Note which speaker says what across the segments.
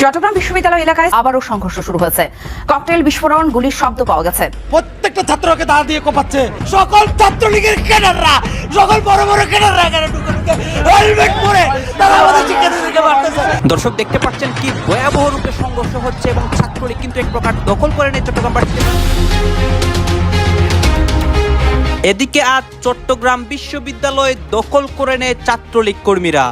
Speaker 1: চট্টগ্রাম বিশ্ববিদ্যালয় এলাকায় আবারও সংঘর্ষ শুরু হয়েছে। ককটেল বিস্ফোরণ গুলির শব্দ পাওয়া গেছে।
Speaker 2: প্রত্যেকটা ছাত্রকে দাঁড় দিয়ে কোপাচ্ছে। সকল ছাত্রলীগের ক্যাডাররা সকল বড় বড় ক্যাডাররা এখানে ঢুকে ঢুকে হেলমেট পরে তারা আমাদের শিক্ষার্থীদেরকে মারতেছে
Speaker 3: দর্শক দেখতে পাচ্ছেন কি ভয়াবহ রূপে সংঘর্ষ হচ্ছে এবং ছাত্রলীগ কিন্তু এক প্রকার দখল করে নেয় চট্টগ্রাম এদিকে আজ চট্টগ্রাম বিশ্ববিদ্যালয় দখল করে নেয় ছাত্রলীগ কর্মীরা।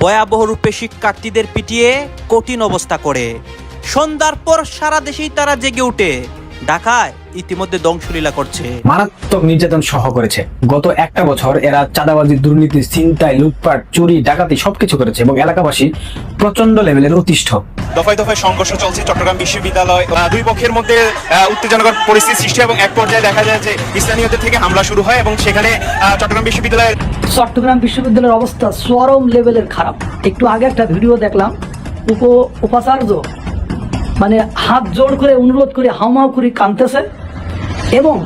Speaker 3: ভয়াবহ রূপে শিক্ষার্থীদের পিটিয়ে কঠিন অবস্থা করে। সন্ধ্যার পর সারা দেশেই তারা জেগে উঠে। ঢাকায় ইতিমধ্যে ধ্বংসলীলা করছে।
Speaker 4: মারাত্মক নির্যাতন সহ করেছে। গত একটা বছর এরা চাঁদাবাজি দুর্নীতি চিন্তায় লুটপাট চুরি ডাকাতি সবকিছু করেছে এবং এলাকাবাসী প্রচণ্ড লেভেলের অতিষ্ঠ।
Speaker 5: দফায় দফায় সংঘর্ষ চলছে চট্টগ্রাম বিশ্ববিদ্যালয়। দুই পক্ষের মধ্যে উত্তেজনকর পরিস্থিতি সৃষ্টি এবং এক পর্যায়ে দেখা যায় যে স্থানীয়দের থেকে হামলা শুরু হয় এবং সেখানে চট্টগ্রাম বিশ্ববিদ্যালয়ের
Speaker 6: চট্টগ্রাম বিশ্ববিদ্যালয়ের অবস্থা চরম লেভেলের খারাপ। একটু আগে একটা ভিডিও দেখলাম উপ উপাচার্য মানে হাত জোড় করে অনুরোধ করে হাউমাউ করে কাঁদতেছে। এবং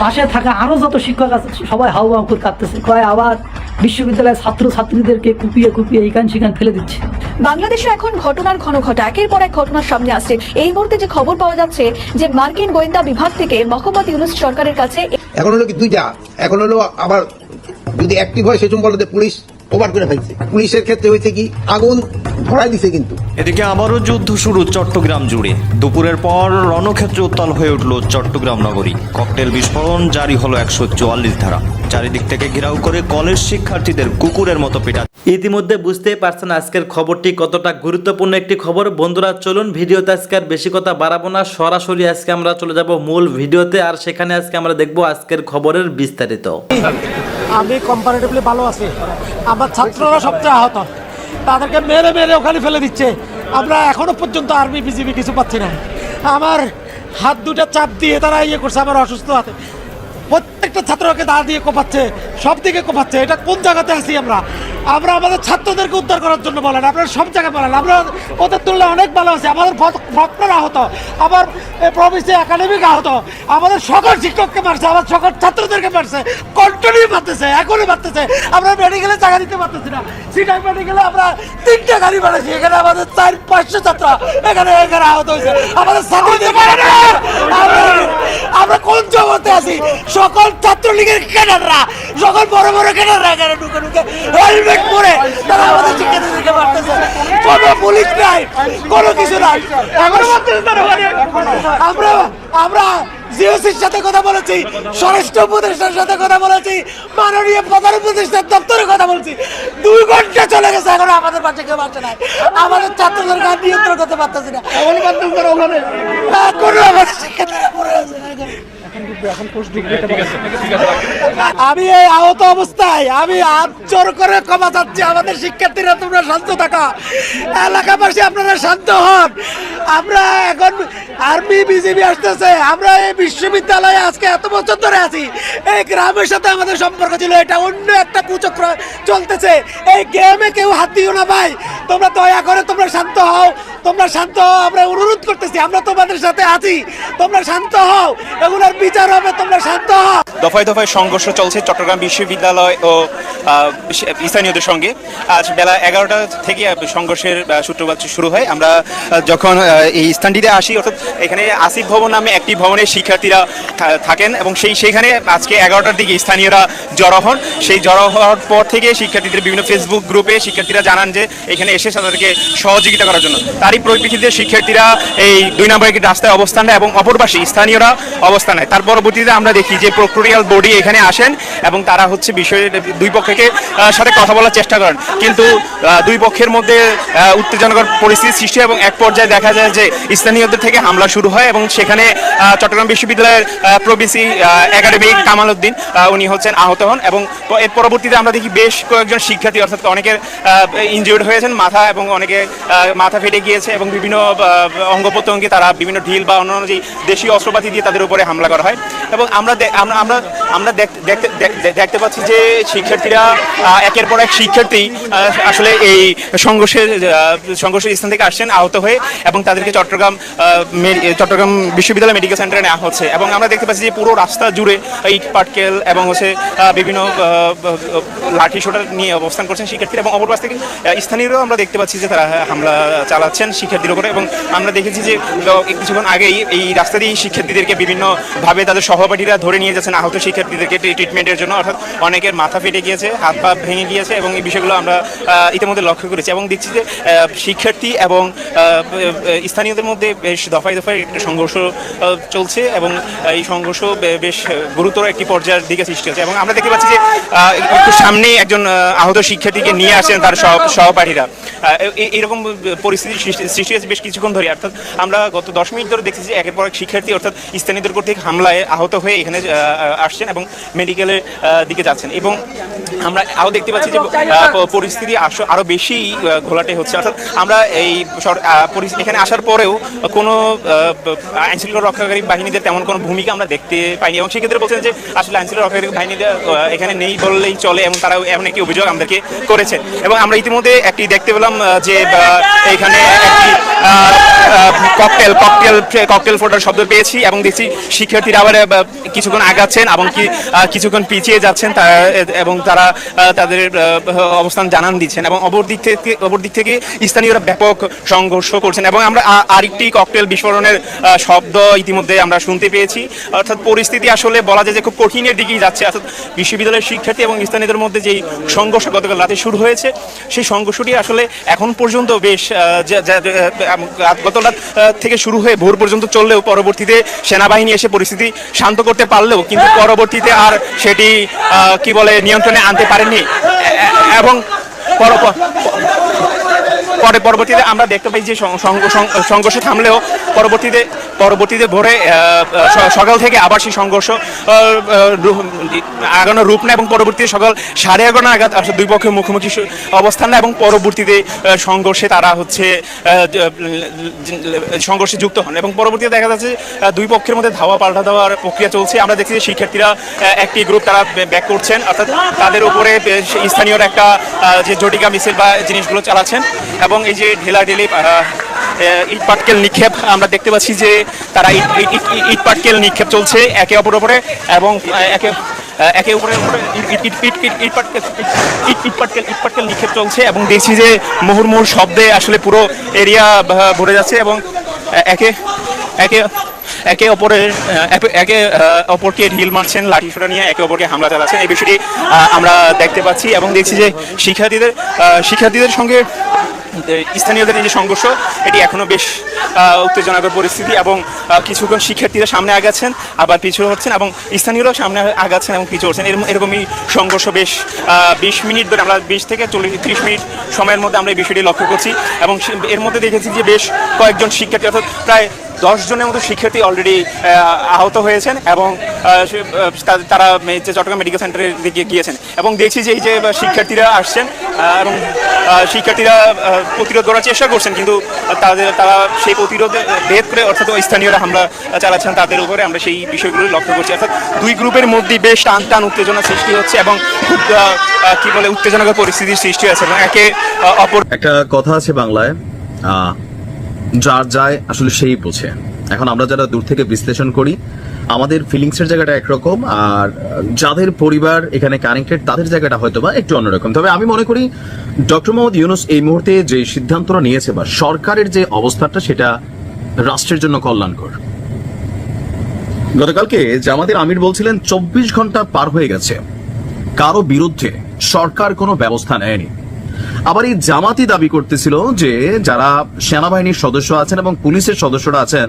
Speaker 6: পাশে থাকা আরও যত শিক্ষক আছে সবাই হাউ হাউ করে কাঁদতেছে। কয় আবার বিশ্ববিদ্যালয়ের ছাত্র ছাত্রীদেরকে কুপিয়ে কুপিয়ে এইখান সেখান ফেলে দিচ্ছে।
Speaker 7: বাংলাদেশে এখন ঘটনার ঘন ঘটা একের পর এক ঘটনার সামনে আসছে। এই মুহূর্তে যে খবর পাওয়া যাচ্ছে যে মার্কিন গোয়েন্দা বিভাগ থেকে মোহাম্মদ ইউনুস সরকারের কাছে
Speaker 8: এখন হলো কি দুইটা? এখন হলো আবার যদি অ্যাক্টিভ হয় সেসব বলতে পুলিশ ওভার করে ফেলছে। পুলিশের ক্ষেত্রে হয়েছে কি আগুন ধরাই দিছে কিন্তু।
Speaker 9: এদিকে আবারও যুদ্ধ শুরু চট্টগ্রাম জুড়ে। দুপুরের পর রণক্ষেত্রে উত্তাল হয়ে উঠল চট্টগ্রাম নগরী। ককটেল বিস্ফোরণ জারি হলো একশো চুয়াল্লিশ ধারা। চারিদিক থেকে ঘেরাও করে কলেজ শিক্ষার্থীদের কুকুরের মতো পেটা।
Speaker 10: ইতিমধ্যে বুঝতেই পারছেন আজকের খবরটি কতটা গুরুত্বপূর্ণ একটি খবর। বন্ধুরা চলুন ভিডিওতে আজকে আর বেশি কথা বাড়াবো না। সরাসরি আজকে আমরা চলে যাব মূল ভিডিওতে আর সেখানে আজকে আমরা দেখব আজকের খবরের বিস্তারিত।
Speaker 2: আমি কম্পারেটিভলি ভালো আছি। আমার ছাত্ররা সবচেয়ে আহত। তাদেরকে মেরে মেরে ওখানে ফেলে দিচ্ছে। আমরা এখনও পর্যন্ত আর্মি, বিজিবি কিছু পাচ্ছি না। আমার হাত দুটা চাপ দিয়ে তারা ইয়ে করছে আমার অসুস্থ হাতে। প্রত্যেকটা ছাত্রকে দাঁড় দিয়ে কোপাচ্ছে সব দিকে কোপাচ্ছে। এটা কোন জায়গাতে আছি আমরা? আমরা আমাদের ছাত্রদেরকে উদ্ধার করার জন্য বলেন আপনারা সব জায়গায় বলেন। আমরা ওদের তুলনায় অনেক ভালো আছি। আমাদের ভক্তরা আহত আমার প্রভিসি একাডেমিক আহত। আমাদের সকল শিক্ষককে মারছে আমার সকল ছাত্রদেরকে মারছে। কন্টিনিউ মারতেছে এখনই মারতেছে। আমরা মেডিকেলে জায়গা দিতে পারতেছি না। সিটাই মেডিকেলে আমরা তিনটে গাড়ি বানাইছি। এখানে আমাদের চার পাঁচশো ছাত্র এখানে এখানে আহত হয়েছে। আমাদের ছাত্রদের আমরা কোন জগতে আছি? সকল ছাত্রলীগের ক্যাডাররা সকল বড় বড় ক্যাডাররা এখানে ঢুকে ঢুকে হেলমেট পরে তারা আমাদের শিক্ষার্থীদেরকে মারতেছে। কোনো পুলিশ নাই কোনো কিছু নাই। এখনও। আমরা আমরা জিওসির সাথে কথা বলেছি স্বরাষ্ট্র উপদেষ্টার সাথে কথা বলেছি মাননীয় প্রধান উপদেষ্টার দপ্তরে কথা বলছি। দুই ঘণ্টা চলে গেছে এখন আমাদের বাচ্চা কেউ বাচ্চা নাই। আমাদের ছাত্রদের গান নিয়ন্ত্রণ করতে পারতেছি না। কোনো আমাদের পড়ে আছে। আমি এই আহত অবস্থায় আমি জোর করে ক্ষমা চাচ্ছি আমাদের শিক্ষার্থীরা তোমরা শান্ত থাকা। এলাকাবাসী আপনারা শান্ত হন। আমরা এখন আর্মি বিজেপি আসতেছে। আমরা এই বিশ্ববিদ্যালয়ে আজকে এত বছর ধরে আছি। এই গ্রামের সাথে আমাদের সম্পর্ক ছিল এটা অন্য একটা কুচক্র চলতেছে। এই গেমে কেউ হাত দিও না ভাই। তোমরা দয়া করে তোমরা শান্ত হও। তোমরা শান্ত হও আমরা অনুরোধ করতেছি আমরা তোমাদের সাথে আছি। তোমরা শান্ত হও। এগুলোর বিচার হবে, তোমরা শান্ত
Speaker 5: দফায় দফায় সংঘর্ষ চলছে চট্টগ্রাম বিশ্ববিদ্যালয় ও স্থানীয়দের সঙ্গে। আজ বেলা এগারোটা থেকে সংঘর্ষের সূত্রপাত শুরু হয়। আমরা যখন এই স্থানটিতে আসি, অর্থাৎ এখানে আসিফ ভবন নামে একটি ভবনে শিক্ষার্থীরা থাকেন এবং সেই, সেখানে আজকে এগারোটার দিকে স্থানীয়রা জড়ো হন। সেই জড়ো হওয়ার পর থেকে শিক্ষার্থীদের বিভিন্ন ফেসবুক গ্রুপে শিক্ষার্থীরা জানান যে, এখানে এসে তাদেরকে সহযোগিতা করার জন্য। তারই পরিপ্রেক্ষিতে শিক্ষার্থীরা এই দুই নম্বর রাস্তায় অবস্থান নেয় এবং অপরপাশে স্থানীয়রা অবস্থান নেয়। তার পরবর্তীতে আমরা দেখি যে প্রক্টোরিয়াল বডি এখানে আসেন এবং তারা হচ্ছে বিষয়ের দুই পক্ষকে সাথে কথা বলার চেষ্টা করেন। কিন্তু দুই পক্ষের মধ্যে উত্তেজনকর পরিস্থিতি সৃষ্টি এবং এক পর্যায়ে দেখা যায় যে স্থানীয়দের থেকে হামলা শুরু হয় এবং সেখানে চট্টগ্রাম বিশ্ববিদ্যালয়ের প্রবিসি একাডেমিক কামাল উদ্দিন উনি হচ্ছেন আহত হন এবং এর পরবর্তীতে আমরা দেখি বেশ কয়েকজন শিক্ষার্থী, অর্থাৎ অনেকের ইনজিওর্ড হয়েছেন মাথা এবং অনেকে মাথা ফেটে গিয়েছে এবং বিভিন্ন অঙ্গ প্রত্যঙ্গে তারা বিভিন্ন ঢিল বা অন্যান্য যে দেশীয় অস্ত্রপাতি দিয়ে তাদের উপরে হামলা করা হয় এবং আমরা আমরা আমরা আমরা দেখ- দেখতে পাচ্ছি যে শিক্ষার্থীরা একের পর এক শিক্ষার্থী আসলে এই সংঘর্ষের সংঘর্ষের স্থান থেকে আসছেন, আহত হয়ে এবং তাদেরকে চট্টগ্রাম চট্টগ্রাম বিশ্ববিদ্যালয় মেডিকেল সেন্টারে নেওয়া হচ্ছে এবং আমরা দেখতে পাচ্ছি যে পুরো রাস্তা জুড়ে ইট, পাটকেল এবং হচ্ছে বিভিন্ন লাঠি সোটা নিয়ে অবস্থান করছেন শিক্ষার্থীরা এবং অপর পাশ থেকে স্থানীয়রাও আমরা দেখতে পাচ্ছি যে তারা হামলা চালাচ্ছেন শিক্ষার্থীর উপরে এবং আমরা দেখেছি যে কিছুক্ষণ আগেই এই রাস্তা দিয়ে শিক্ষার্থীদেরকে বিভিন্নভাবে তাদের সহপাঠীরা ধরে নিয়ে যাচ্ছেন আহত শিক্ষার্থীদেরকে ট্রিটমেন্টের জন্য। অর্থাৎ অনেকের মাথা ফেটে গিয়েছে, হাত পা ভেঙে গিয়েছে এবং এই বিষয়গুলো আমরা ইতিমধ্যে লক্ষ্য করেছি এবং দেখছি যে শিক্ষার্থী এবং স্থানীয়দের মধ্যে বেশ দফায় দফায় একটা সংঘর্ষ চলছে এবং এই সংঘর্ষ বেশ গুরুতর একটি পর্যায়ের দিকে সৃষ্টি হচ্ছে এবং আমরা দেখতে পাচ্ছি যে একটু সামনেই একজন আহত শিক্ষার্থীকে নিয়ে আসেন তার সহ- সহপাঠীরা। এরকম পরিস্থিতি সৃষ্টি- হয়েছে বেশ কিছুক্ষণ ধরে। অর্থাৎ আমরা গত দশ মিনিট ধরে দেখতেছি একের পর এক শিক্ষার্থী অর্থাৎ স্থানীয়দের কর্তৃক হামলায় আহত হয়ে এখানে আসছেন এবং মেডিকেলের দিকে যাচ্ছেন। এবং আমরা আরও দেখতে পাচ্ছি যে পরিস্থিতি আস- আরও বেশি ঘোলাটে হচ্ছে। অর্থাৎ আমরা এই এখানে আসার পরেও কোনো আইন শৃঙ্খলা রক্ষাকারী বাহিনীদের তেমন কোনো ভূমিকা আমরা দেখতে পাইনি। এবং সেক্ষেত্রে বলছেন যে আসলে আইন শৃঙ্খলা রক্ষাকারী বাহিনীদের আহ, এখানে নেই বললেই চলে এবং তারা এমন একটি অভিযোগ আমাদেরকে করেছেন এবং আমরা ইতিমধ্যে একটি দেখতে পেলাম যে এখানে একটি ককটেল ককটেল ককটেল ফোটার শব্দ পেয়েছি এবং দেখছি শিক্ষার্থীরা আবার কিছুক্ষণ আগাচ্ছেন এবং কি কিছুক্ষণ পিছিয়ে যাচ্ছেন এবং তারা তাদের অবস্থান জানান দিচ্ছেন এবং অপর দিক থেকে, অপর দিক থেকে স্থানীয়রা ব্যাপক সংঘর্ষ করছেন এবং আমরা আরেকটি ককটেল বিস্ফোরণের শব্দ ইতিমধ্যে আমরা শুনতে পেয়েছি। অর্থাৎ পরিস্থিতি আসলে বলা যায় যে খুব কঠিনের দিকেই যাচ্ছে। অর্থাৎ বিশ্ববিদ্যালয়ের শিক্ষার্থী এবং স্থানীয়দের মধ্যে যেই সংঘর্ষ গতকাল রাতে শুরু হয়েছে, সেই সংঘর্ষটি আসলে এখন পর্যন্ত বেশ গত রাত থেকে শুরু হয়ে ভোর পর্যন্ত চললেও পরবর্তীতে সেনাবাহিনী এসে পরিস্থিতি শান্ত করতে পারলেও কিন্তু পরবর্তীতে আর সেটি কি বলে, নিয়ন্ত্রণে আনতে পারেনি এ- এ- এবং পর- পরবর্তীতে আমরা দেখতে পাই যে সংঘর্ষ থামলেও পরবর্তীতে পরবর্তীতে ভোরে সকাল থেকে আবার সেই সংঘর্ষ আহ, রূপ- নেয় এবং পরবর্তীতে সকাল সাড়ে এগারো নাগাদ আসলে দুই পক্ষের মুখোমুখি অবস্থান এবং পরবর্তীতে সংঘর্ষে তারা হচ্ছে সংঘর্ষে যুক্ত হন এবং পরবর্তীতে দেখা যাচ্ছে দুই পক্ষের মধ্যে ধাওয়া পাল্টা দেওয়ার প্রক্রিয়া চলছে। আমরা দেখছি যে শিক্ষার্থীরা একটি গ্রুপ তারা ব্যাক করছেন অর্থাৎ তাদের উপরে স্থানীয়রা একটা যে জটিকা মিছিল বা জিনিসগুলো চালাচ্ছেন। এবং এই যে ঢেলা ঢেলে ইট পাটকেল নিক্ষেপ, আমরা দেখতে পাচ্ছি যে তারা ইট পাটকেল নিক্ষেপ চলছে একে অপর ওপরে এবং একে একে উপরে উপরে ইট- ইট- ইট- ইট- ইট- ইট পাটকেল, ইট ইট পাটকেল নিক্ষেপ চলছে এবং দেখছি যে মুহুর্মুহুর শব্দে আসলে পুরো এরিয়া ভরে যাচ্ছে এবং একে একে একে অপরের একে- অপরকে ঢিল মারছেন, লাঠি সোটা নিয়ে একে অপরকে হামলা চালাচ্ছেন। এই বিষয়টি আমরা দেখতে পাচ্ছি এবং দেখছি যে শিক্ষার্থীদের শিক্ষার্থীদের সঙ্গে স্থানীয়দের যে সংঘর্ষ, এটি এখনও বেশ উত্তেজনাকর পরিস্থিতি এবং কিছুক্ষণ শিক্ষার্থীরা সামনে আগাচ্ছেন, আবার পিছু হচ্ছেন এবং স্থানীয়রাও সামনে আগাচ্ছেন এবং পিছু হচ্ছেন। এরকমই সংঘর্ষ বেশ বিশ মিনিট ধরে আমরা বিশ থেকে চল্লিশ, ত্রিশ মিনিট সময়ের মধ্যে আমরা এই বিষয়টি লক্ষ্য করছি এবং এর মধ্যে দেখেছি যে বেশ কয়েকজন শিক্ষার্থী, অর্থাৎ প্রায় দশ জনের মতো শিক্ষার্থী অলরেডি আহত হয়েছেন এবং তারা যে চট্টগ্রাম মেডিকেল সেন্টারের দিকে গিয়েছেন। এবং দেখছি যে এই যে শিক্ষার্থীরা আসছেন এবং শিক্ষার্থীরা প্রতিরোধ করার চেষ্টা করছেন, কিন্তু তাদের, তারা সেই প্রতিরোধ ভেদ করে, অর্থাৎ স্থানীয়রা হামলা চালাচ্ছেন তাদের উপরে, আমরা সেই বিষয়গুলো লক্ষ্য করছি। অর্থাৎ দুই গ্রুপের মধ্যে বেশ টান টান উত্তেজনা সৃষ্টি হচ্ছে এবং খুব কি বলে, উত্তেজনাকর পরিস্থিতির সৃষ্টি হয়েছে। এবং একে অপর
Speaker 11: একটা কথা আছে বাংলায় যার যায় আসলে সেই বোঝে। এখন আমরা যারা দূর থেকে বিশ্লেষণ করি, আমাদের ফিলিংসের জায়গাটা একরকম, আর যাদের পরিবার এখানে কানেক্টেড তাদের জায়গাটা হয়তো বা একটু অন্যরকম। তবে আমি মনে করি, ডক্টর মোহাম্মদ ইউনুস এই মুহূর্তে যে সিদ্ধান্তটা নিয়েছে বা সরকারের যে অবস্থাটা, সেটা রাষ্ট্রের জন্য কল্যাণকর। গতকালকে জামাতের আমির বলছিলেন, চব্বিশ ঘণ্টা পার হয়ে গেছে। কারও বিরুদ্ধে সরকার কোনো ব্যবস্থা নেয়নি। আবার এই জামাতি দাবি করতেছিল যে যারা সেনাবাহিনীর সদস্য আছেন এবং পুলিশের সদস্যরা আছেন,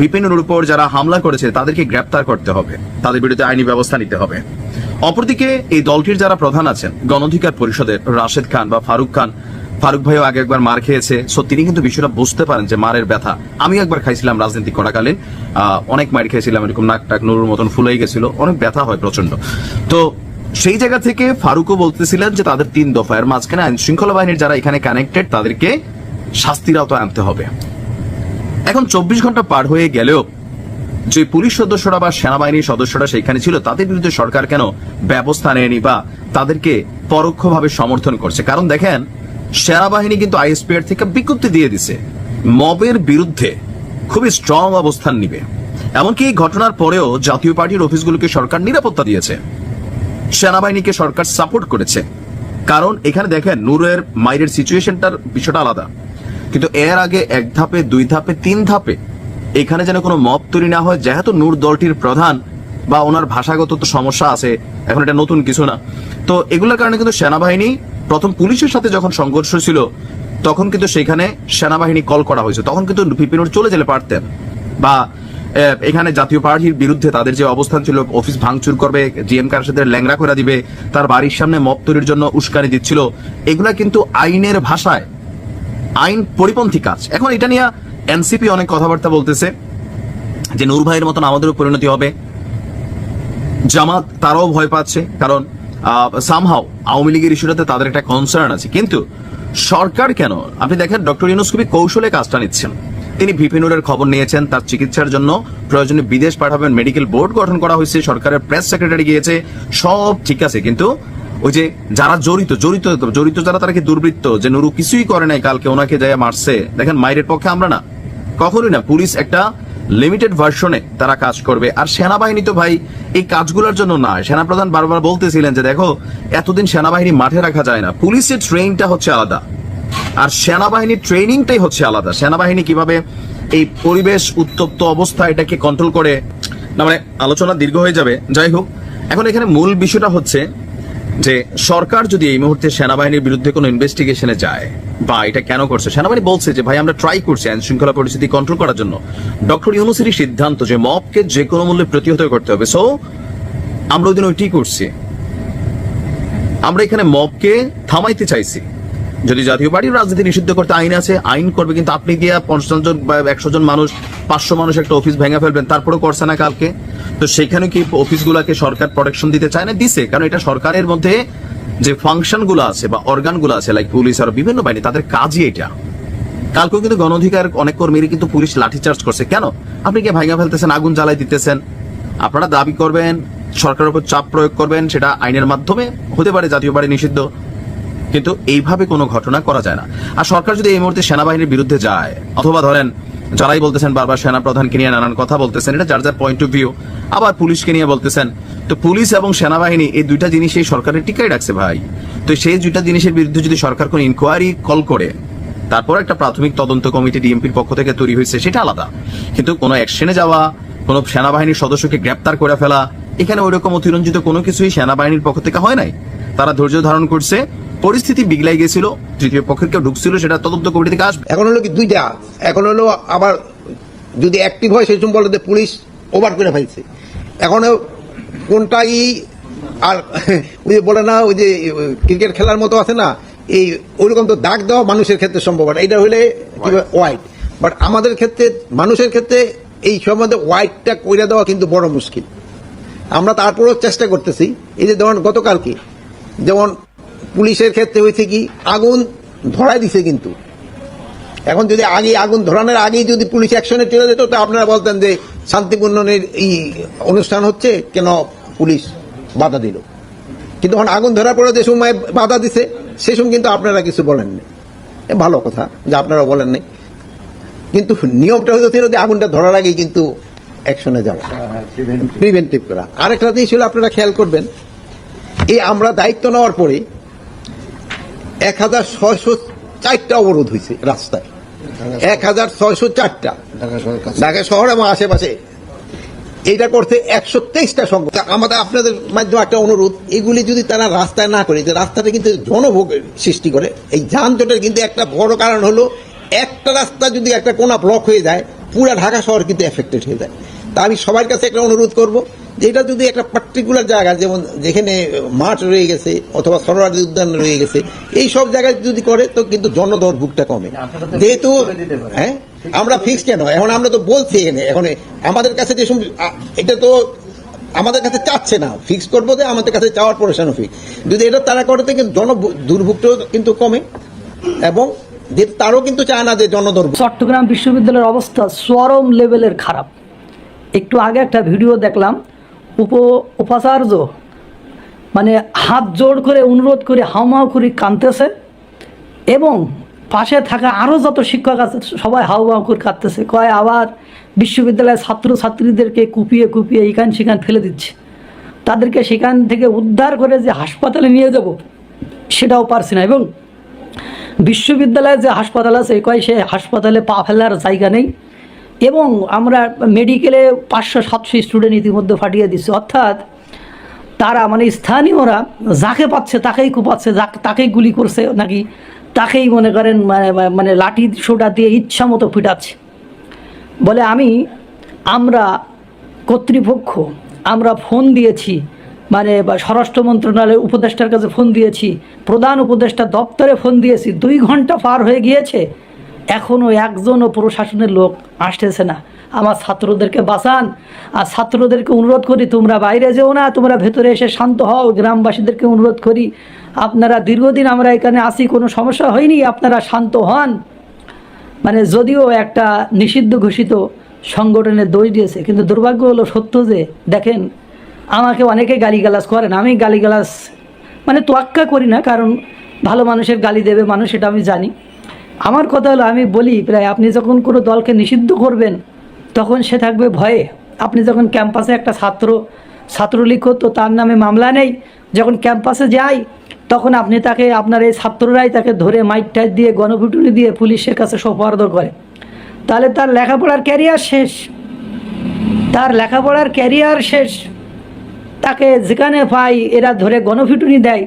Speaker 11: বিপিনের উপর যারা হামলা করেছে, তাদেরকে গ্রেপ্তার করতে হবে। তাদের বিরুদ্ধে আইনি ব্যবস্থা নিতে হবে। অপরদিকে এই দলটির যারা প্রধান আছেন, গণঅধিকার পরিষদের রাশেদ খান বা ফারুক খান, ফারুক ভাইও আগে একবার মার খেয়েছে। সো তিনি কিন্তু বিষয়টা বুঝতে পারেন যে মারের ব্যথা। আমি একবার খাইছিলাম রাজনীতি করাকালীন। অনেক মার খেয়েছিলাম, এরকম নাক টাক নুরুর মতন ফুলেই গেছিল। অনেক ব্যথা হয় প্রচণ্ড তো সেই জায়গা থেকে ফারুকও বলতেছিলেন যে তাদের তিন দফার মাঝখানে আইন শৃঙ্খলা বাহিনীর যারা এখানে কানেক্টেড তাদেরকে শাস্তির আওতায় আনতে হবে। এখন চব্বিশ ঘণ্টা পার হয়ে গেলেও যে পুলিশ সদস্যরা বা সেনাবাহিনীর সদস্যরা সেখানে ছিল, তাদের বিরুদ্ধে সরকার কেন ব্যবস্থা নেয়নি বা তাদেরকে পরোক্ষভাবে সমর্থন করছে? কারণ দেখেন, সেনাবাহিনী কিন্তু আইএসপি আইএসপিআর থেকে বিজ্ঞপ্তি দিয়ে দিছে, মবের বিরুদ্ধে খুবই স্ট্রং অবস্থান নিবে। এমনকি এই ঘটনার পরেও জাতীয় পার্টির অফিসগুলোকে সরকার নিরাপত্তা দিয়েছে। সেনাবাহিনীকে সরকার সাপোর্ট করেছে। কারণ এখানে দেখেন নূরের, মাইরের সিচুয়েশনটার বিষয়টা আলাদা। কিন্তু এর আগে এক ধাপে, দুই ধাপে, তিন ধাপে এখানে যেন কোনো মব তৈরি না হয়, যেহেতু নূর দলটির প্রধান বা ওনার ভাষাগত তো সমস্যা আছে, এখন এটা নতুন কিছু না। তো এগুলোর কারণে কিন্তু সেনাবাহিনী, প্রথম পুলিশের সাথে যখন সংঘর্ষ ছিল তখন কিন্তু সেখানে সেনাবাহিনী কল করা হয়েছে। তখন কিন্তু বিপিনুর চলে যেতে পারতেন বা এখানে জাতীয় পার্টির বিরুদ্ধে তাদের যে অবস্থান ছিল, অফিস ভাঙচুর করবে জিএম কারসাদের ল্যাংরা করে দিবে, তার বাড়ির সামনে মব তৈরির জন্য উস্কানি দিচ্ছিল। এগুলা কিন্তু আইনের ভাষায়, আইন পরিপন্থী কাজ। এখন এটা নিয়ে এনসিপি অনেক কথাবার্তা বলতেছে যে, নূর ভাইয়ের মতন আমাদেরও পরিণতি হবে। জামাত তারাও ভয় পাচ্ছে, কারণ সামহাও আওয়ামী লীগের ইস্যুটাতে তাদের একটা কনসার্ন আছে। কিন্তু সরকার কেন? আপনি দেখেন, ডক্টর ইউনুস খুবই কৌশলে কাজটা নিচ্ছেন। তিনি ভিপিনুরের খবর নিয়েছেন। তার চিকিৎসার জন্য প্রয়োজনে বিদেশ পাঠাবেন। মেডিকেল বোর্ড গঠন করা হয়েছে। সরকারের প্রেস সেক্রেটারি গিয়েছে। সব ঠিক আছে। কিন্তু ওই যে যারা জড়িত জড়িত জড়িত যারা, তারা কি দুর্বৃত্ত? যে নুরু কিছুই করে নাই কালকে, ওনাকে যায় মারছে। দেখেন মায়ের পক্ষে আমরা না। কখনোই না। পুলিশ একটা লিমিটেড ভার্সনে তারা কাজ করবে। আর সেনাবাহিনী তো ভাই, এই কাজগুলোর জন্য না। সেনাপ্রধান বারবার বলতেছিলেন যে, দেখো, এতদিন সেনাবাহিনী মাঠে রাখা যায় না। পুলিশের ট্রেনটা হচ্ছে আলাদা। আর সেনাবাহিনীর ট্রেনিংটাই হচ্ছে আলাদা। সেনাবাহিনী কীভাবে এই পরিবেশ উত্তপ্ত অবস্থা এটাকে কন্ট্রোল করে, না মানে আলোচনা দীর্ঘ হয়ে যাবে। যাই হোক, এখন এখানে মূল বিষয়টা হচ্ছে যে সরকার যদি এই মুহূর্তে সেনাবাহিনীর বিরুদ্ধে কোনো ইনভেস্টিগেশনে যায়, বা এটা কেন করছে? সেনাবাহিনী বলছে যে, ভাই, আমরা ট্রাই করছি আইন শৃঙ্খলা পরিস্থিতি কন্ট্রোল করার জন্য। ডক্টর ইউনুসেরই সিদ্ধান্ত যে মবকে যে কোনো মূল্যে প্রতিহত করতে হবে। সো আমরা ওই দিন ওইটি করছি। আমরা এখানে মবকে থামাইতে চাইছি। যদি জাতীয় পার্টির রাজনীতি নিষিদ্ধ করতে আইন আছে, আইন করবে, কিন্তু আপনি গিয়া পঞ্চাশ জন বা একশো জন মানুষ, পাঁচশো মানুষ একটা অফিস ভেঙে ফেলবেন, তারপরেও করছে না কালকে? তো সেখানে কি অফিসগুলোকে সরকার প্রোটেকশন দিতে চায় না? দিছে, কারণ এটা সরকারের মধ্যে যে ফাংশনগুলো আছে বা অর্গানগুলো আছে লাইক পুলিশ আর বিভিন্ন বাহিনী, তাদের কাজই এটা। কালকেও কিন্তু গণ অধিকার অনেক কর্মীরই কিন্তু পুলিশ লাঠিচার্জ করছে। কেন? আপনি কি ভাঙা ফেলতেছেন, আগুন জ্বালাই দিতেছেন। আপনারা দাবি করবেন, সরকারের উপর চাপ প্রয়োগ করবেন, সেটা আইনের মাধ্যমে হতে পারে, জাতীয় বাড়ি নিষিদ্ধ। কিন্তু এইভাবে কোনো ঘটনা করা যায় না। আর সরকার যদি এই মুহূর্তে সেনাবাহিনীর বিরুদ্ধে যায়, অথবা ধরেন যারাই বলতেছেন বারবার সেনা প্রধানকে নিয়ে নানান কথা বলতেছেন, এটা যার যার পয়েন্ট অফ ভিউ আবার পুলিশকে নিয়ে বলতেছেন, তো পুলিশ এবং সেনাবাহিনী এই দুইটা জিনিস এই সরকারের টিকাই রাখছে ভাই। তো সেই দুইটা জিনিসের বিরুদ্ধে যদি সরকার কোনো ইনকোয়ারি কল করে, তারপর একটা প্রাথমিক তদন্ত কমিটি ডিএমপির পক্ষ থেকে তৈরি হয়েছে, সেটা আলাদা। কিন্তু কোনো অ্যাকশনে যাওয়া, কোনো সেনাবাহিনীর সদস্যকে গ্রেপ্তার করে ফেলা, এখানে ওইরকম অতিরঞ্জিত কোনো কিছুই সেনাবাহিনীর পক্ষ থেকে হয় নাই। তারা ধৈর্য ধারণ করছে পরিস্থিতি বিগলাই গেছিল তৃতীয় পক্ষের কেউ ঢুকছিল সেটা তদন্ত কমিটি থেকে আসবে।
Speaker 8: এখন হলো কি দুইটা। এখন হলো আবার যদি অ্যাক্টিভ হয় সেই সময় বলে যে পুলিশ ওভার করে ফেলছে। এখন কোনটাই আর ওই যে বলে না ওই যে ক্রিকেট খেলার মতো আছে না এই ওইরকম তো দাগ দেওয়া মানুষের ক্ষেত্রে সম্ভব না। এটা হলে হোয়াইট বাট আমাদের ক্ষেত্রে মানুষের ক্ষেত্রে এই সম্বন্ধে হোয়াইটটা কইরা দেওয়া কিন্তু বড় মুশকিল। আমরা তারপরেও চেষ্টা করতেছি। এই যে ধরুন গতকালকে যেমন পুলিশের ক্ষেত্রে হয়েছে কি আগুন ধরাই দিছে কিন্তু। এখন যদি আগে আগুন ধরানোর আগেই যদি পুলিশ অ্যাকশনে চলে যেত তো আপনারা বলতেন যে শান্তিপূর্ণের এই অনুষ্ঠান হচ্ছে কেন পুলিশ বাধা দিল। কিন্তু এখন আগুন ধরার পরে যে সময় বাধা দিছে সে সময় কিন্তু আপনারা কিছু বলেননি এ ভালো কথা যে আপনারা বলেন নাই। কিন্তু নিয়মটা হয়েছিল যে আগুনটা ধরার আগেই কিন্তু অ্যাকশনে যাওয়া। প্রিভেন্টিভ করা। আরেকটা জিনিস হলো আপনারা খেয়াল করবেন এই আমরা দায়িত্ব নেওয়ার পরে এক হাজার ছয়শো চারটা অবরোধ হয়েছে রাস্তায়। এক হাজার ছয়শো চারটা। ঢাকা শহর এবং আশেপাশে। এইটা করতে একশো তেইশটা সংখ্যা আমাদের আপনাদের মাধ্যমে একটা অনুরোধ এগুলি যদি তারা রাস্তায় না করে যে রাস্তাটা কিন্তু জনভোগের সৃষ্টি করে এই যানজটের কিন্তু একটা বড় কারণ হলো একটা রাস্তা যদি একটা কোনা ব্লক হয়ে যায় পুরা ঢাকা শহর কিন্তু এফেক্টেড হয়ে যায়। তা আমি সবার কাছে একটা অনুরোধ করব এটা যদি একটা পার্টিকুলার জায়গা যেমন যেখানে মাঠ রয়ে গেছে অথবা সরোয়ার উদ্যান রয়ে গেছে এই সব জায়গায় যদি করে তো কিন্তু জনদৌর্ভোগটা কমে। যেহেতু হ্যাঁ আমরা ফিক্স কেন? এখন আমরা তো বলছি এখানে এখন আমাদের কাছে যে এটা তো আমাদের কাছে চাচ্ছে না। ফিক্স করব যে আমাদের কাছে চাওয়ার পরেশানো ফিক্স যদি এটা তারা করে তো কিন্তু জন দুর্ভোগটাও কিন্তু কমে। এবং যে তারও কিন্তু চায় না যে জনদৌর্ভোগ
Speaker 6: চট্টগ্রাম বিশ্ববিদ্যালয়ের অবস্থা চরম লেভেলের খারাপ। একটু আগে একটা ভিডিও দেখলাম উপ, উপাচার্য মানে হাত জোড় করে অনুরোধ করে হাউমাউ করে কাঁদতেছে এবং পাশে থাকা আরও যত শিক্ষক আছে, সবাই হাউমাউ করে কাঁদতেছে। কয় আবার বিশ্ববিদ্যালয়ের ছাত্র ছাত্রীদেরকে কুপিয়ে কুপিয়ে এখান সেখান ফেলে দিচ্ছে। তাদেরকে সেখান থেকে উদ্ধার করে যে হাসপাতালে নিয়ে যাব, সেটাও পারছি না। এবং বিশ্ববিদ্যালয়ে যে হাসপাতাল আছে, কয় সে হাসপাতালে পা ফেলার জায়গা নেই। এবং আমরা মেডিকেলে পাঁচশো, সাতশো স্টুডেন্ট ইতিমধ্যে ফাটিয়ে দিচ্ছে অর্থাৎ তারা মানে স্থানীয়রা যাকে পাচ্ছে তাকেই কুপাচ্ছে তাকেই গুলি করছে নাকি তাকেই মনে করেন মানে- মানে লাঠি সোটা দিয়ে ইচ্ছা মতো পিটাচ্ছে। বলে আমি, আমরা কর্তৃপক্ষ, আমরা ফোন দিয়েছি মানে স্বরাষ্ট্র মন্ত্রণালয়ের উপদেষ্টার কাছে ফোন দিয়েছি, প্রধান উপদেষ্টা দপ্তরে ফোন দিয়েছি, দুই ঘণ্টা পার হয়ে গিয়েছে এখনও একজনও প্রশাসনের লোক আসতেছে না। আমার ছাত্রদেরকে বাঁচান, আর ছাত্রদেরকে অনুরোধ করি, তোমরা বাইরে যেও না, তোমরা ভেতরে এসে শান্ত হও, গ্রামবাসীদেরকে অনুরোধ করি। আপনারা দীর্ঘদিন আমরা এখানে আসি কোনো সমস্যা হয়নি, আপনারা শান্ত হন। মানে যদিও একটা নিষিদ্ধ ঘোষিত সংগঠনের দোষ দিয়েছে, কিন্তু দুর্ভাগ্য হলো সত্য যে, দেখেন, আমাকে অনেকে গালিগালাজ করেন, আমি গালিগালাজ মানে তোয়াক্কা করি না, কারণ ভালো মানুষের গালি দেবে মানুষ, এটা আমি জানি। আমার কথা হলো, আমি বলি, প্রায় আপনি যখন কোনো দলকে নিষিদ্ধ করবেন, তখন সে থাকবে ভয়ে। আপনি যখন ক্যাম্পাসে একটা ছাত্র, ছাত্রলীগ তো তার নামে মামলা নেই, যখন ক্যাম্পাসে যাই তখন আপনি তাকে, আপনার এই ছাত্ররাই তাকে ধরে মাইক টাইট দিয়ে গণপিটুনি দিয়ে পুলিশের কাছে সোপর্দ করে। তাহলে তার লেখাপড়ার ক্যারিয়ার শেষ। তার লেখাপড়ার ক্যারিয়ার শেষ। তাকে যেখানে পাই এরা ধরে গণপিটুনি দেয়।